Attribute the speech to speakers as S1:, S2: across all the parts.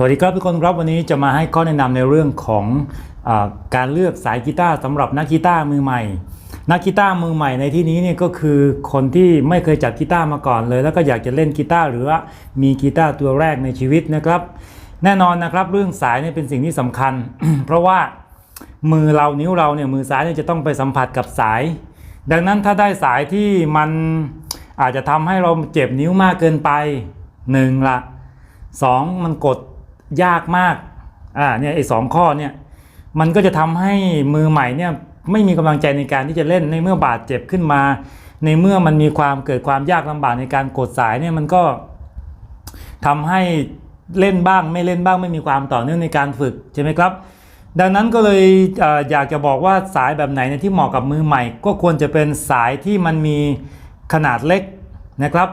S1: สวัสดีครับทุกคนครับวันนี้จะมาให้ข้อแนะนำในเรื่องของอการเลือกสายกีตาร์สำหรับนักกีตาร์มือใหม่ นักกีตาร์มือใหม่ในที่นี้เนี่ยก็คือคนที่ไม่เคยจับกีตาร์มาก่อนเลย แล้วก็อยากจะเล่นกีตาร์หรือว่ามีกีตาร์ตัวแรกในชีวิตนะครับ แน่นอนนะครับเรื่องสายเนี่ยเป็นสิ่งที่สำคัญ เพราะว่ามือเรานิ้วเราเนี่ยมือซ้ายเนี่ยจะต้องไปสัมผัสกับสาย ดังนั้นถ้าได้สายที่มันอาจจะทำให้เราเจ็บนิ้วมากเกินไปหนึ่งละสองมันกด ยากมากอ่าเนี่ยไอ้สองข้อเนี่ยมันก็จะทำให้มือใหม่เนี่ยไม่มีกำลังใจในการที่จะเล่นในเมื่อบาดเจ็บขึ้นมา ในเมื่อมันมีความเกิดความยากลำบากในการกดสายเนี่ยมันก็ทำให้เล่นบ้างไม่เล่นบ้างไม่มีความต่อเนื่องในการฝึกใช่ไหมครับ ดังนั้นก็เลยอยากจะบอกว่าสายแบบไหนเนี่ยที่เหมาะกับมือใหม่ ก็ควรจะเป็นสายที่มันมีขนาดเล็กนะครับ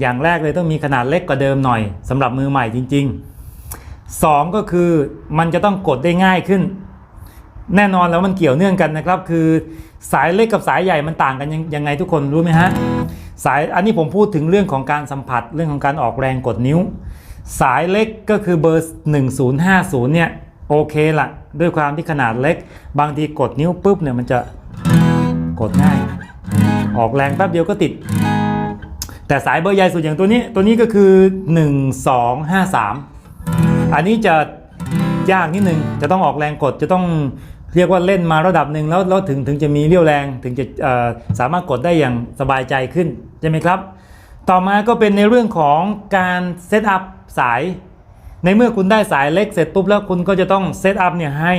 S1: อย่างแรกเลยต้องมีขนาดเล็กกว่าเดิมหน่อยสำหรับมือใหม่จริง ๆ 2 ก็คือมันจะต้องกดได้ง่ายขึ้น แน่นอนแล้วมันเกี่ยวเนื่องกันนะครับ คือสายเล็กกับสายใหญ่มันต่างกันยังยังไงทุกคนรู้ไหมฮะสายอันนี้ผมพูดถึงเรื่องของการสัมผัสเรื่องของการออกแรงกดนิ้ว สายเล็กก็คือเบอร์ 1050 เนี่ยโอเคละด้วยความที่ขนาดเล็ก บางทีกดนิ้วปุ๊บเนี่ยมันจะกดง่าย ออกแรงแป๊บเดียวก็ติด แต่สายเบอร์ใหญ่สุดอย่างตัวนี้ตัวนี้ก็คือ 1253 อันนี้จะยากนิดนึง จะต้องออกแรงกด จะต้องเรียกว่าเล่นมาระดับหนึ่งแล้วแล้วถึงถึงจะมีเรี่ยวแรงถึงจะสามารถกดได้อย่างสบายใจขึ้นใช่ไหมครับ ต่อมาก็เป็นในเรื่องของการเซตอัพสาย ในเมื่อคุณได้สายเล็กเสร็จปุ๊บแล้วคุณก็จะต้องเซตอัพเนี่ยให้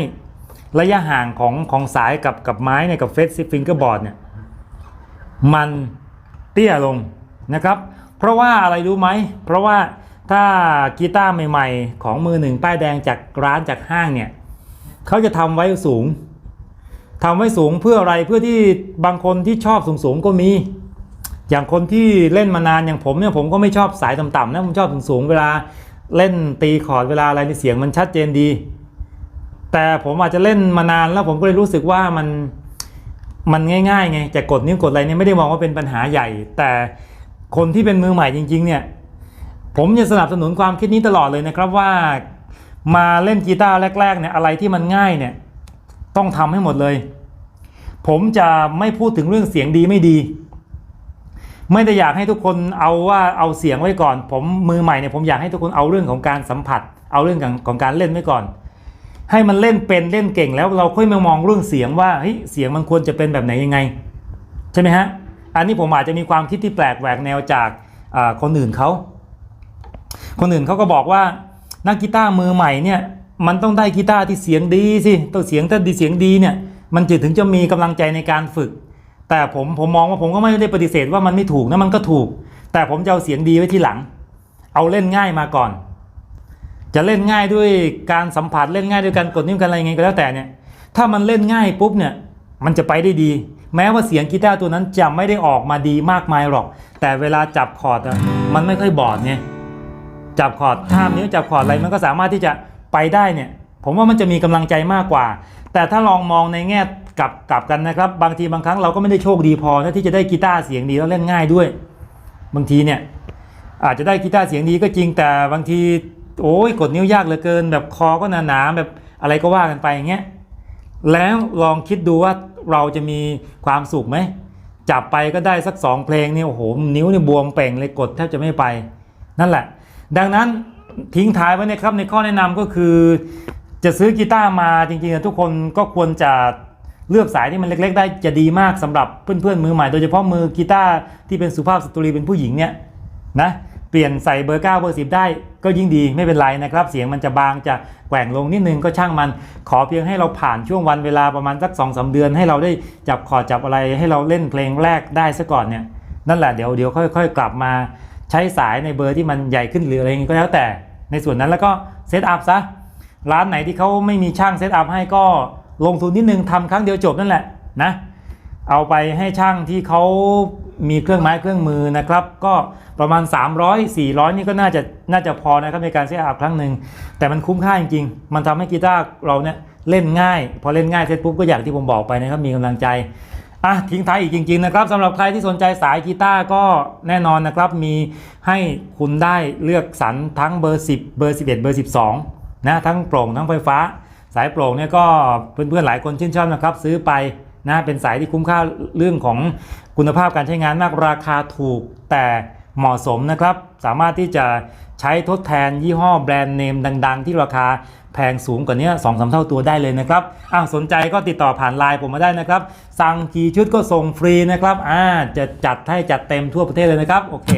S1: ระยะห่างของของสายกับกับไม้เนี่ยกับเฟสซิฟิงเกอร์บอร์ดเนี่ยมันเตี้ยลงนะครับ เพราะว่าอะไรรู้ไหม เพราะว่า ถ้ากีตาร์ใหม่ๆ ของมือหนึ่งป้ายแดงจากร้านจากห้างเนี่ยเขาจะทำไว้สูงทำไว้สูงเพื่ออะไรเพื่อที่บางคนที่ชอบสูงๆก็มี อย่างคนที่เล่นมานานอย่างผมเนี่ยผมก็ไม่ชอบสายต่ำๆนะผมชอบสูงๆเวลาเล่นตีคอร์ดเวลาอะไรในเสียงมันชัดเจนดี แต่ผมอาจจะเล่นมานานแล้วผมก็เลยรู้สึกว่ามันมันง่ายๆไงจะกดนิ้วกดอะไรเนี่ยไม่ได้มองว่าเป็นปัญหาใหญ่ แต่คนที่เป็นมือใหม่จริง ๆ เนี่ย ผมจะสนับสนุนความคิดนี้ตลอดเลยนะครับว่ามาเล่นกีตาร์แรกๆเนี่ยอะไรที่มันง่ายเนี่ยต้องทำให้หมดเลย ผมจะไม่พูดถึงเรื่องเสียงดีไม่ดี ไม่ได้อยากให้ทุกคนเอาว่าเอาเสียงไว้ก่อน ผมมือใหม่เนี่ยผมอยากให้ทุกคนเอาเรื่องของการสัมผัส เอาเรื่องของของการเล่นไว้ก่อน ให้มันเล่นเป็นเล่นเก่งแล้วเราค่อยมามองเรื่องเสียงว่าเฮ้ยเสียงมันควรจะเป็นแบบไหนยังไงใช่ไหมฮะอันนี้ผมอาจจะมีความคิดที่แปลกแหวกแนวจากคนอื่นเขา คนอื่นเขาก็บอกว่านักกีตาร์มือใหม่เนี่ยมันต้องได้กีตาร์ที่เสียงดีสิต้องเสียงถ้าดีเสียงดีเนี่ยมันจะถึงจะมีกำลังใจในการฝึก แต่ผมผมมองว่าผมก็ไม่ได้ปฏิเสธว่ามันไม่ถูกนะมันก็ถูก แต่ผมจะเอาเสียงดีไว้ที่หลัง เอาเล่นง่ายมาก่อน จะเล่นง่ายด้วยการสัมผัสเล่นง่ายด้วยการกดนิ้วกันอะไรยังไงก็แล้วแต่เนี่ยถ้ามันเล่นง่ายปุ๊บเนี่ยมันจะไปได้ดี แม้ว่าเสียงกีตาร์ตัวนั้นจะไม่ได้ออกมาดีมากมายหรอก แต่เวลาจับคอร์ดมันไม่ค่อยบอดไง จับคอร์ดท่ามนิ้วจับคอร์ดอะไรมันก็สามารถที่จะไปได้เนี่ย ผมว่ามันจะมีกำลังใจมากกว่า แต่ถ้าลองมองในแง่กลับกลับกันนะครับ บางทีบางครั้งเราก็ไม่ได้โชคดีพอนะที่จะได้กีตาร์เสียงดีแล้วเล่นง่ายด้วย บางทีเนี่ยอาจจะได้กีตาร์เสียงดีก็จริงแต่บางทีโอ้ยกดนิ้วยากเหลือเกิน แบบคอก็หนาๆแบบอะไรก็ว่ากันไปอย่างเงี้ยแล้วลองคิดดูว่าเราจะมีความสุขไหมจับไปก็ได้สักสองเพลงเนี่ยโอ้โหนิ้วเนี่ยบวมเป่งเลยกดแทบจะไม่ไป นั่นแหละ ดังนั้นทิ้งท้ายไว้นะครับในข้อแนะนำก็คือ จะซื้อกีตาร์มาจริงๆทุกคนก็ควรจะเลือกสายที่มันเล็ก ๆ ได้จะดีมากสำหรับเพื่อนๆมือใหม่โดยเฉพาะมือกีตาร์ที่เป็นสุภาพสตรีเป็นผู้หญิงเนี่ยนะเปลี่ยนใส่เบอร์ 9 เบอร์ 10 ได้ก็ยิ่งดีไม่เป็นไรนะครับ เสียงมันจะบางจะแกว่งลงนิดนึงก็ช่างมัน ขอเพียงให้เราผ่านช่วงวันเวลาประมาณสัก2อสเดือน ให้เราได้จับคอจับอะไรให้เราเล่นเพลงแรกได้ซะก่อนเนี่ยนั่นแหละเดี๋ยวเดี๋ยวค่อย ๆ กลับมา ใช้สายในเบอร์ที่มันใหญ่ขึ้นหรืออะไรอย่างงี้ก็แล้วแต่ในส่วนนั้นแล้วก็เซตอัพซะร้านไหนที่เขาไม่มีช่างเซตอัพให้ก็ลงทุนนิดนึงทำครั้งเดียวจบนั่นแหละนะเอาไปให้ช่างที่เขามีเครื่องไม้เครื่องมือนะครับ ก็ประมาณ 300 400 นี่ก็น่าจะน่าจะพอนะครับในการเซตอัพครั้งหนึ่งแต่มันคุ้มค่าจริงๆ มันทำให้กีตาร์เราเนี่ยเล่นง่าย พอเล่นง่ายเสร็จปุ๊บก็อย่างที่ผมบอกไปนะครับมีกำลังใจ อะทิ้งท้ายอีกจริง ๆ นะครับสำหรับใครที่สนใจสายกีตาร์ก็แน่นอนนะครับ มีให้คุณได้เลือกสรรทั้งเบอร์ 10 เบอร์ 11 เบอร์ 12 นะทั้งโปร่งทั้งไฟฟ้า สายโปร่งเนี่ยก็เพื่อนๆหลายคนชื่นชอบนะครับ ซื้อไปนะเป็นสายที่คุ้มค่าเรื่องของคุณภาพการใช้งานมากราคาถูกแต่ เหมาะสมนะครับ สามารถที่จะใช้ทดแทนยี่ห้อแบรนด์เนมดัง ๆ ที่ราคาแพงสูงกว่านี้สองสามเท่าตัวได้เลยนะครับอ้าวสนใจก็ติดต่อผ่านไลน์ผมมาได้นะครับ สั่งกี่ชุดก็ส่งฟรีนะครับอ่าจะจัดให้จัดเต็มทั่วประเทศเลยนะครับ โอเค